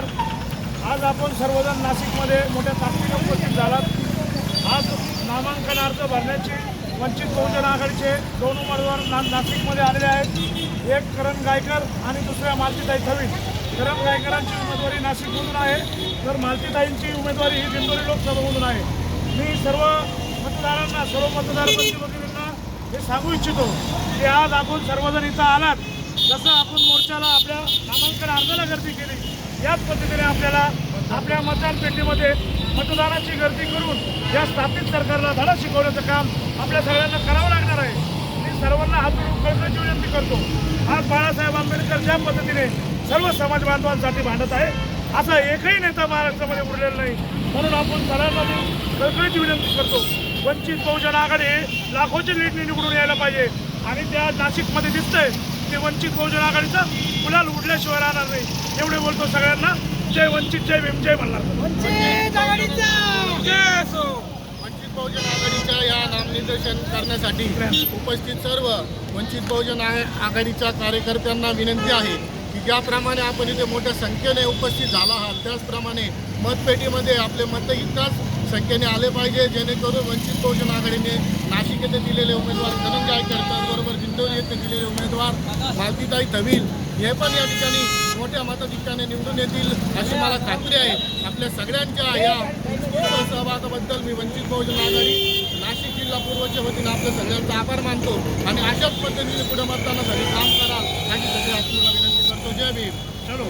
नमस्कार आज आपण सर्वजण नाशिकमध्ये मोठ्या ताकदीने उपस्थित झालात. आज नामांकन अर्ज भरण्याची वंचित बहुजन आघाडीचे दोन उमेदवार ना नाशिकमध्ये आलेले आहेत. एक करण गायकर आणि दुसऱ्या मालतीताई थवील करण गायकरांची उमेदवारी नाशिकमधून आहे. तर मालतीताईंची उमेदवारी ही दिंडोरी लोकसभेमधून आहे. मी सर्व मतदारांना सर्व मतदार प्रतिनिधींना हे सांगू इच्छितो की आज आपण सर्वजण इथं आलात. जसं आपण मोर्चाला आपल्या नामांकन अर्जाला गर्दी केली याच पद्धतीने आपल्याला आपल्या मतदानपेटीमध्ये मतदानाची गर्दी करून या स्थापित सरकारला धडा शिकवण्याचं काम आपल्या सगळ्यांना करावं लागणार आहे. मी सर्वांना हात जोडून विनंती करतो. आज बाळासाहेब आंबेडकर ज्या पद्धतीने सर्व समाज बांधवांसाठी भांडत आहे असा एकही नेता महाराष्ट्रामध्ये उरलेला नाही. म्हणून आपण सर्वांना कळकळीची विनंती करतो. वंचित बहुजन आघाडी लाखोची लीडने निवडून यायला पाहिजे. आणि त्या नाशिकमध्ये दिसतंय ते वंचित बहुजन आघाडीचा गुलाल उडल्याशिवाय राहणार नाही. एवढे बोलतो सगळ्यांना. जय वंचित जय भीम जय मल्हार. वंचित बहुजन आघाडीच्या या नामनिर्देशन करण्यासाठी उपस्थित सर्व वंचित बहुजन आघाडीच्या कार्यकर्त्यांना विनंती आहे की ज्याप्रमाणे आपण इथे मोठ्या संख्येने उपस्थित झाला आहात त्याचप्रमाणे मतपेटीमध्ये आपले मत इतकाच संख्येने आले पाहिजे जेणेकरून वंचित बहुजन आघाडीने नाशिक येथे दिलेले उमेदवार धनंजय त्याचबरोबर दिंडोरी येथे दिलेले उमेदवार मालतीताई तवील हे पण या ठिकाणी मोठ्या मताधिक्याने निवडून येतील अशी मला खात्री आहे. आपल्या सगळ्यांच्या या सहभागाबद्दल मी वंचित बहुजन आघाडी नाशिक जिल्हा पूर्वच्या वतीने आपल्या सगळ्यांचा आभार मानतो आणि अशाच पद्धतीने पुढे मतदानासाठी काम कराल अशी सगळी आपल्याला विनंती करतो. जय भीम. चलो